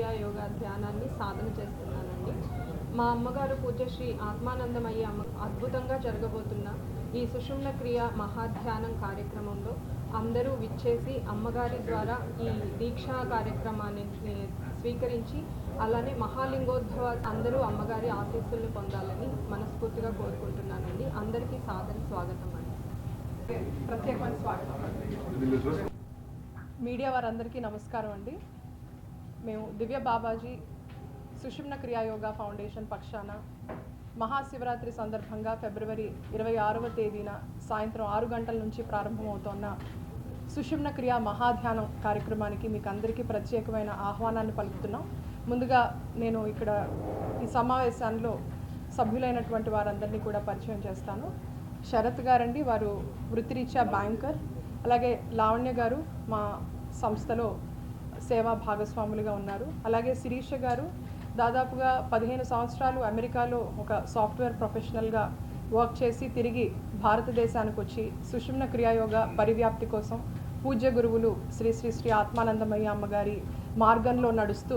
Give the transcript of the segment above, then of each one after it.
క్రియా యోగా ధ్యానాన్ని సాధన చేస్తున్నానండి. మా అమ్మగారు పూజ్యశ్రీ ఆత్మానందమయ్య అమ్మ అద్భుతంగా జరగబోతున్న ఈ సుషుమ్న క్రియ మహాధ్యానం కార్యక్రమంలో అందరూ విచ్చేసి అమ్మగారి ద్వారా ఈ దీక్షా కార్యక్రమాన్ని స్వీకరించి అలానే మహాలింగోద్భవ అందరూ అమ్మగారి ఆశీస్సుల్ని పొందాలని మనస్ఫూర్తిగా కోరుకుంటున్నానండి. అందరికీ సాదర స్వాగతం అండి. ప్రత్యేకమైన స్వాగతం మీడియా వారందరికీ నమస్కారం అండి. మేము దివ్య బాబాజీ సుషుమ్న క్రియాయోగా ఫౌండేషన్ పక్షాన మహాశివరాత్రి సందర్భంగా ఫిబ్రవరి ఇరవై ఆరవ తేదీన సాయంత్రం ఆరు గంటల నుంచి ప్రారంభమవుతోన్న సుషుమ్న క్రియా మహాధ్యానం కార్యక్రమానికి మీకు అందరికీ ప్రత్యేకమైన ఆహ్వానాన్ని పలుకుతున్నాం. ముందుగా నేను ఇక్కడ ఈ సమావేశాల్లో సభ్యులైనటువంటి వారందరినీ కూడా పరిచయం చేస్తాను. శరత్ గారండి వారు వృత్తిరీత్యా బ్యాంకర్ అలాగే లావణ్య గారు మా సంస్థలో సేవా భాగస్వాములుగా ఉన్నారు. అలాగే శిరీష గారు దాదాపుగా పదిహేను సంవత్సరాలు అమెరికాలో ఒక సాఫ్ట్వేర్ ప్రొఫెషనల్గా వర్క్ చేసి తిరిగి భారతదేశానికి వచ్చి సుషుమ్న క్రియాయోగ పరివ్యాప్తి కోసం పూజ్య గురువులు శ్రీ శ్రీ శ్రీ ఆత్మానందమయ్య అమ్మగారి మార్గంలో నడుస్తూ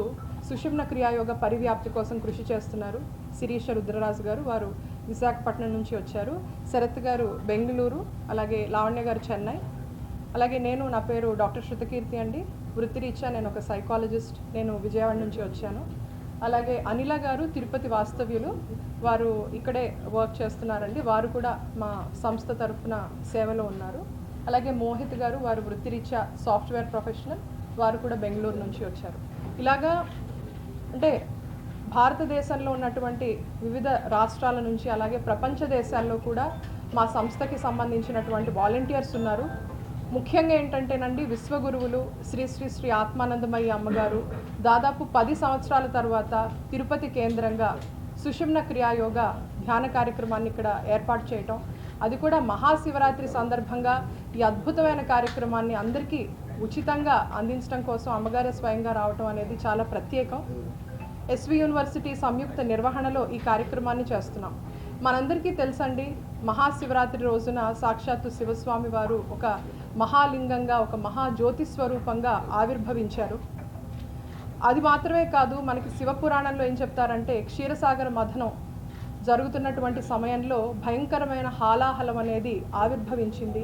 సుషుమ్న క్రియాయోగ పరివ్యాప్తి కోసం కృషి చేస్తున్నారు. శిరీష రుద్రరాజు గారు వారు విశాఖపట్నం నుంచి వచ్చారు. శరత్ గారు బెంగళూరు అలాగే లావణ్య గారు చెన్నై అలాగే నేను నా పేరు డాక్టర్ శృతకీర్తి అండి. వృత్తిరీత్యా నేను ఒక సైకాలజిస్ట్. నేను విజయవాడ నుంచి వచ్చాను. అలాగే అనిల గారు తిరుపతి వాస్తవ్యులు. వారు ఇక్కడే వర్క్ చేస్తున్నారండి. వారు కూడా మా సంస్థ తరఫున సేవలో ఉన్నారు. అలాగే మోహిత్ గారు వారు వృత్తిరీత్యా సాఫ్ట్వేర్ ప్రొఫెషనల్. వారు కూడా బెంగళూరు నుంచి వచ్చారు. ఇలాగా అంటే భారతదేశంలో ఉన్నటువంటి వివిధ రాష్ట్రాల నుంచి అలాగే ప్రపంచ దేశాల్లో కూడా మా సంస్థకి సంబంధించినటువంటి వాలంటీర్స్ ఉన్నారు. ముఖ్యంగా ఏంటంటేనండి విశ్వగురువులు శ్రీ శ్రీ శ్రీ ఆత్మానందమయ్య అమ్మగారు దాదాపు పది సంవత్సరాల తర్వాత తిరుపతి కేంద్రంగా సుషుమ్న క్రియాయోగ ధ్యాన కార్యక్రమాన్ని ఇక్కడ ఏర్పాటు చేయటం. అది కూడా మహాశివరాత్రి సందర్భంగా ఈ అద్భుతమైన కార్యక్రమాన్ని అందరికీ ఉచితంగా అందించడం కోసం అమ్మగారే స్వయంగా రావటం అనేది చాలా ప్రత్యేకం. ఎస్వి యూనివర్సిటీ సంయుక్త నిర్వహణలో ఈ కార్యక్రమాన్ని చేస్తున్నాం. మనందరికీ తెలుసండి మహాశివరాత్రి రోజున సాక్షాత్తు శివస్వామి వారు ఒక మహాలింగంగా ఒక మహాజ్యోతి స్వరూపంగా ఆవిర్భవించారు. అది మాత్రమే కాదు మనకి శివపురాణంలో ఏం చెప్తారంటే క్షీరసాగర మథనం జరుగుతున్నటువంటి సమయంలో భయంకరమైన హాలాహలం అనేది ఆవిర్భవించింది.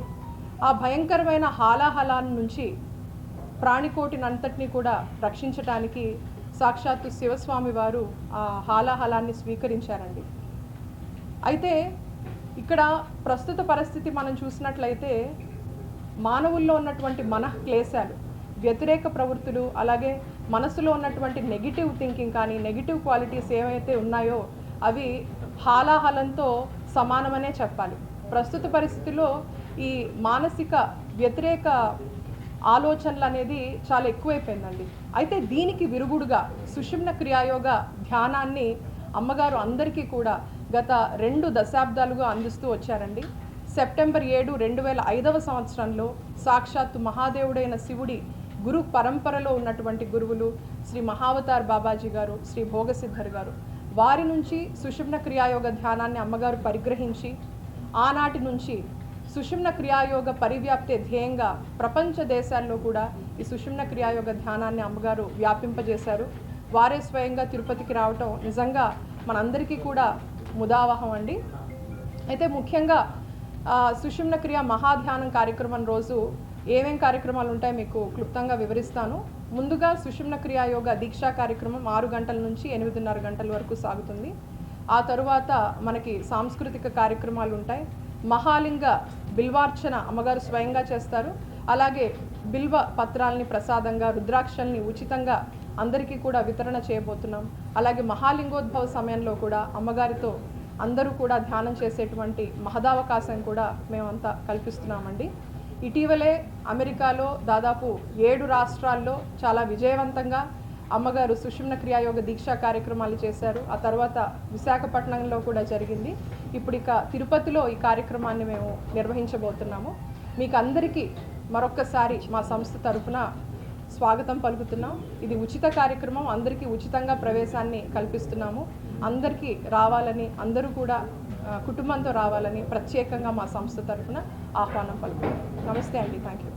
ఆ భయంకరమైన హాలాహలాన్ని నుంచి ప్రాణికోటినంతటినీ కూడా రక్షించటానికి సాక్షాత్తు శివస్వామి వారు ఆ హాలాహలాన్ని స్వీకరించారండి. అయితే ఇక్కడ ప్రస్తుత పరిస్థితి మనం చూసినట్లయితే మానవుల్లో ఉన్నటువంటి మనః క్లేశాలు వ్యతిరేక ప్రవృత్తులు అలాగే మనసులో ఉన్నటువంటి నెగిటివ్ థింకింగ్ కానీ నెగిటివ్ క్వాలిటీస్ ఏవైతే ఉన్నాయో అవి హాలాహలంతో సమానమనే చెప్పాలి. ప్రస్తుత పరిస్థితిలో ఈ మానసిక వ్యతిరేక ఆలోచనలు అనేది చాలా ఎక్కువైపోయిందండి. అయితే దీనికి విరుగుడుగా సుషుమ్న క్రియాయోగ ధ్యానాన్ని అమ్మగారు అందరికీ కూడా గత రెండు దశాబ్దాలుగా అందిస్తూ వచ్చారండి. సెప్టెంబర్ ఏడు రెండు వేల ఐదవ సంవత్సరంలో సాక్షాత్తు మహాదేవుడైన శివుడి గురు పరంపరలో ఉన్నటువంటి గురువులు శ్రీ మహావతార్ బాబాజీ గారు శ్రీ భోగసిద్ధర్ గారు. వారి నుంచి సుషుమ్న క్రియాయోగ ధ్యానాన్ని అమ్మగారు పరిగ్రహించి ఆనాటి నుంచి సుషుమ్న క్రియాయోగ పరివ్యాప్తే ధ్యేయంగా ప్రపంచ దేశాల్లో కూడా ఈ సుషుమ్న క్రియాయోగ ధ్యానాన్ని అమ్మగారు వ్యాపింపజేశారు. వారే స్వయంగా తిరుపతికి రావటం నిజంగా మనందరికీ కూడా ముదావహం అండి. అయితే ముఖ్యంగా సుషుమ్న క్రియ మహాధ్యానం కార్యక్రమం రోజు ఏమేం కార్యక్రమాలు ఉంటాయి మీకు క్లుప్తంగా వివరిస్తాను. ముందుగా సుషుమ్న క్రియా యోగ దీక్షా కార్యక్రమం ఆరు గంటల నుంచి ఎనిమిదిన్నర గంటల వరకు సాగుతుంది. ఆ తరువాత మనకి సాంస్కృతిక కార్యక్రమాలు ఉంటాయి. మహాలింగ బిల్వార్చన అమ్మగారు స్వయంగా చేస్తారు. అలాగే బిల్వ పత్రాలని ప్రసాదంగా రుద్రాక్షల్ని ఉచితంగా అందరికీ కూడా వితరణ చేయబోతున్నాం. అలాగే మహాలింగోద్భవ సమయంలో కూడా అమ్మగారితో అందరూ కూడా ధ్యానం చేసేటువంటి మహదావకాశం కూడా మేమంతా కల్పిస్తున్నామండి. ఇటీవలే అమెరికాలో దాదాపు ఏడు రాష్ట్రాల్లో చాలా విజయవంతంగా అమ్మగారు సుషుమ్న క్రియాయోగ దీక్షా కార్యక్రమాలు చేశారు. ఆ తర్వాత విశాఖపట్నంలో కూడా జరిగింది. ఇప్పుడు ఇక తిరుపతిలో ఈ కార్యక్రమాన్ని మేము నిర్వహించబోతున్నాము. మీకు అందరికీ మరొక్కసారి మా సంస్థ తరఫున స్వాగతం పలుకుతున్నాం. ఇది ఉచిత కార్యక్రమం. అందరికీ ఉచితంగా ప్రవేశాన్ని కల్పిస్తున్నాము. అందరికీ రావాలని అందరూ కూడా కుటుంబంతో రావాలని ప్రత్యేకంగా మా సంస్థ తరఫున ఆహ్వానం పలుకుతున్నాం. నమస్తే అండి. Thank you